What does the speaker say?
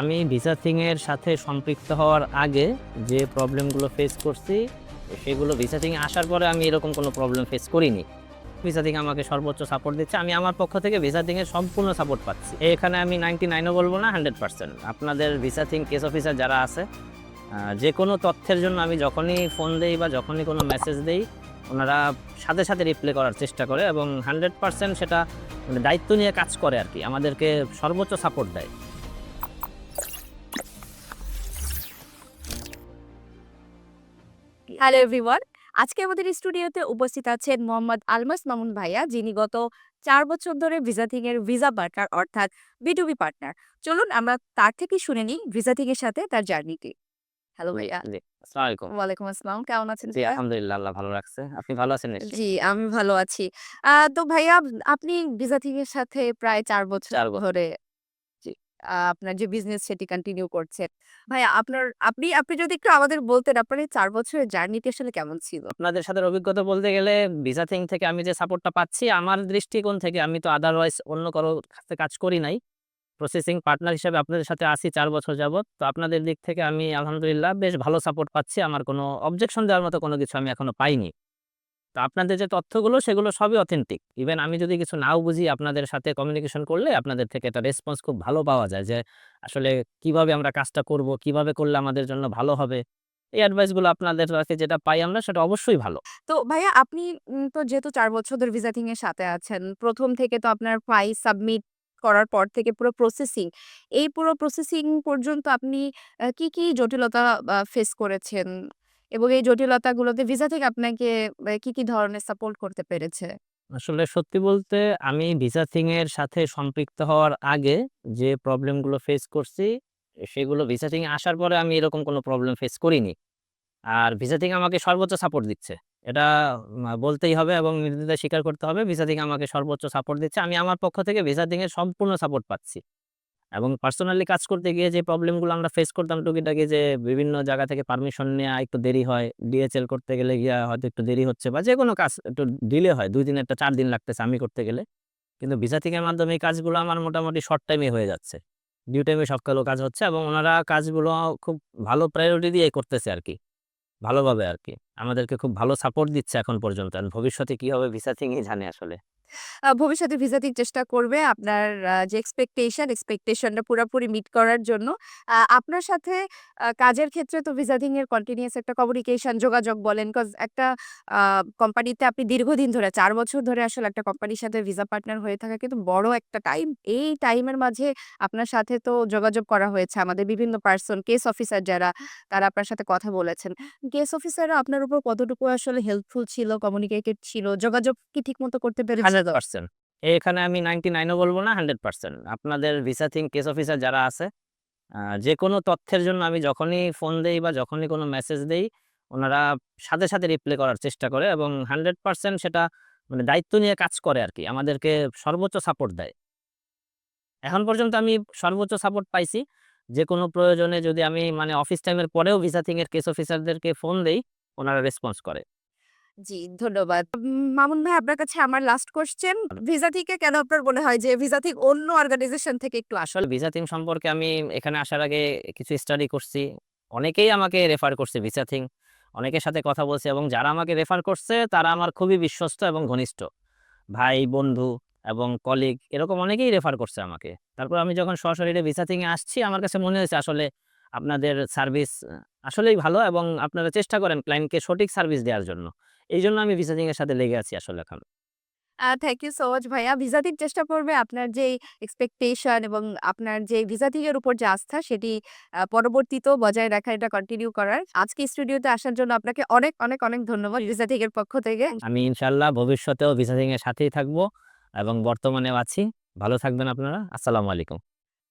আমি ভিসা থিংয়ের সাথে সম্পৃক্ত হওয়ার আগে যে প্রবলেমগুলো ফেস করছি, সেগুলো ভিসা থিং আসার পরে আমি এরকম কোনো প্রবলেম ফেস করিনি। ভিসা থিং আমাকে সর্বোচ্চ সাপোর্ট দিচ্ছে, আমি আমার পক্ষ থেকে ভিসা থিংয়ের সম্পূর্ণ সাপোর্ট পাচ্ছি। এখানে আমি নাইনটি নাইনও বলব না হান্ড্রেড পার্সেন্ট আপনাদের ভিসা থিং কেস অফিসার যারা আছে যে কোনো তথ্যের জন্য আমি যখনই ফোন দেই বা যখনই কোনো মেসেজ দেই, ওনারা সাথে সাথে রিপ্লাই করার চেষ্টা করে এবং হান্ড্রেড পার্সেন্ট সেটা মানে দায়িত্ব নিয়ে কাজ করে আর কি, আমাদেরকে সর্বোচ্চ সাপোর্ট দেয়। হ্যালো এভরিওয়ান আজকে আমাদের স্টুডিওতে উপস্থিত আছেন মোহাম্মদ আলমাস মামুন ভাইয়া যিনি গত চার বছর ধরে এর ভিসা পার্টনার অর্থাৎ বিটুবি পার্টনার। চলুন আমরা তার থেকে শুনে নিই ভিজাথিং এর সাথে তার জার্নিটি। হ্যালো ভাইয়া। আসসালামু আলাইকুম ওয়ালাইকুম আসসালাম কেমন আছেন জি আলহামদুলিল্লাহ আল্লাহ ভালো রাখছে। আপনি ভালো আছেন জি আমি ভালো আছি। আহ, তো ভাইয়া আপনি ভিজাথিং এর সাথে প্রায় চার বছর। ধরে আপনার যে বিজনেস সেটি কন্টিনিউ করছেন। ভাইয়া, আপনার, আপনি আপনি যদি একটু আমাদের বলতেন আপনার এই চার বছরের জার্নিটি আসলে কেমন ছিল? আপনাদের সাথে অভিজ্ঞতা বলতে গেলে ভিসা থিং থেকে আমি যে সাপোর্টটা পাচ্ছি, আমার দৃষ্টিকোণ থেকে আমি তো আদারওয়াইজ অন্য কারও কাছে কাজ করি নাই। প্রসেসিং পার্টনার হিসেবে আপনাদের সাথে আসি চার বছর যাবৎ। তো আপনাদের দিক থেকে আমি আলহামদুলিল্লাহ বেশ ভালো সাপোর্ট পাচ্ছি। আমার কোনো অবজেকশন দেওয়ার মতো কোনো কিছু আমি এখনও পাইনি। তো আপনাদের যে তথ্যগুলো, সেগুলো সবই অথেন্টিক ইভেন আমি যদি কিছু নাও বুঝি, আপনাদের সাথে কমিউনিকেশন করলে আপনাদের থেকে একটা রেসপন্স খুব ভালো পাওয়া যায় যে, আসলে কীভাবে আমরা কাজটা করব, কীভাবে করলে আমাদের জন্য ভালো হবে? এই অ্যাডভাইসগুলো আপনাদের কাছে যেটা পাই আমরা, সেটা অবশ্যই ভালো। তো ভাইয়া, আপনি তো যেহেতু চার বছর ধরে ভিসাথিং এর সাথে আছেন, প্রথম থেকে তো আপনার ফাইল সাবমিট করার পর থেকে পুরো প্রসেসিং এই পুরো প্রসেসিং পর্যন্ত আপনি কি কি জটিলতা ফেস করেছেন? এবং এই জটিলতাগুলোতে ভিসা থেকে আপনাকে কি কি ধরনের সাপোর্ট করতে পেরেছে? আসলে সত্যি বলতে আমি ভিসা থিং এর সাথে সম্পৃক্ত হওয়ার আগে যে প্রবলেমগুলো ফেস করছি, সেগুলো ভিসা থিং আসার পরে আমি এরকম কোনো প্রবলেম ফেস করিনি। আর ভিসা থিং আমাকে সর্বোচ্চ সাপোর্ট দিচ্ছে। এটা বলতেই হবে এবং স্বীকার করতে হবে, ভিসা থিং আমাকে সর্বোচ্চ সাপোর্ট দিচ্ছে। আমি আমার পক্ষ থেকে ভিসা থিং এর সম্পূর্ণ সাপোর্ট পাচ্ছি। এবং পার্সোনালি কাজ করতে গিয়ে যে প্রবলেমগুলো আমরা ফেস করতাম টুকিটাকি যে বিভিন্ন জায়গা থেকে পারমিশন নেওয়া একটু দেরি হয় ডিএচএল করতে গেলে গিয়া হয়তো একটু দেরি হচ্ছে বা যে কোনো কাজ একটু ডিলে হয়, দুই দিন একটা, চার দিন লাগতেছে আমি করতে গেলে। কিন্তু ভিসা থিংয়ের মাধ্যমে এই কাজগুলো আমার মোটামুটি শর্ট টাইমে হয়ে যাচ্ছে। ডিউ টাইমে সবকালো কাজ হচ্ছে এবং ওনারা কাজগুলো খুব ভালো প্রায়োরিটি দিয়ে করতেছে আর কি ভালোভাবে আর কি আমাদেরকে খুব ভালো সাপোর্ট দিচ্ছে এখন পর্যন্ত। ভবিষ্যতে কি হবে, ভিসা থিংই জানে আসলে। ভবিষ্যতে ভিসাথিং চেষ্টা করবে আপনার যে এক্সপেকটেশন এক্সপেকটেশনটা পুরোপুরি মিট করার জন্য। আপনার সাথে কাজের ক্ষেত্রে তো ভিসাথিং এর কন্টিনিউয়াস একটা কমিউনিকেশন যোগাযোগ বলেন কজ একটা কোম্পানিতে আপনি দীর্ঘদিন ধরে, চার বছর ধরে আসলে একটা কোম্পানির সাথে ভিসা পার্টনার হয়ে থাকা কিন্তু বড় একটা টাইম এই টাইমের মাঝে আপনার সাথে তো যোগাযোগ করা হয়েছে আমাদের বিভিন্ন পার্সন কেস অফিসার যারা, তারা আপনার সাথে কথা বলেছেন। কেস অফিসাররা আপনার উপর কতটুকু আসলে হেল্পফুল ছিল কমিউনিকেটেড ছিল, যোগাযোগ কি ঠিকমতো করতে পেরেছে? Hundred percent. এখানে আমি নাইনটি নাইনও বলব না, হান্ড্রেড পার্সেন্ট। আপনাদের ভিসা থিং, কেস অফিসার যারা আছে যে কোনো তথ্যের জন্য আমি যখনই ফোন দেই বা যখনই কোনো মেসেজ দেই, ওনারা সাথে সাথে রিপ্লাই করার চেষ্টা করে এবং হান্ড্রেড পার্সেন্ট সেটা মানে দায়িত্ব নিয়ে কাজ করে আর কি, আমাদেরকে সর্বোচ্চ সাপোর্ট দেয়। এখন পর্যন্ত আমি সর্বোচ্চ সাপোর্ট পাইছি। যে কোনো প্রয়োজনে যদি আমি মানে অফিস টাইমের পরেও ভিসা থিং এর কেস অফিসারদেরকে ফোন দেই, ওনারা রেসপন্স করে। জি ধন্যবাদ। মামুন ভাই আপনার কাছে আমার লাস্ট কোশ্চেন ভিসা থেকে কেন আপনার মনে হয় যে ভিসা থেকে অন্য অর্গানাইজেশন থেকে একটু আসল ভিসা থিং সম্পর্কে আমি এখানে আসার আগে কিছু স্টাডি করছি। অনেকেই আমাকে রেফার করছে ভিসা থিং অনেকের সাথে কথা বলছে এবং যারা আমাকে রেফার করছে তারা আমার খুবই বিশ্বস্ত এবং ঘনিষ্ঠ। ভাই বন্ধু এবং কলিগ এরকম অনেকেই রেফার করছে আমাকে। তারপর আমি যখন সরাসরি ভিসা থিং আসছি আমার কাছে মনে হয়েছে আসলে আপনাদের সার্ভিস আসলেই ভালো এবং আপনারা চেষ্টা করেন ক্লায়েন্টকে সঠিক সার্ভিস দেওয়ার জন্য। এই জন্য আমি ভিসা থিং এর সাথে লেগে আছি আসলে এখন। থ্যাংক ইউ সো মাচ ভাইয়া। ভিসা থেকে চেষ্টা করবে আপনার যে এক্সপেকটেশন এবং আপনার যে ভিসা এর উপর যে আস্থা সেটি পরবর্তীতেও বজায় রাখা এটা কন্টিনিউ করার। আজকে স্টুডিওতে আসার জন্য আপনাকে অনেক অনেক অনেক ধন্যবাদ ভিসা এর পক্ষ থেকে। আমি ইনশাল্লাহ ভবিষ্যতেও ভিসা থিং এর সাথেই থাকব এবং বর্তমানেও আছি। ভালো থাকবেন আপনারা। আসসালামু আলাইকুম।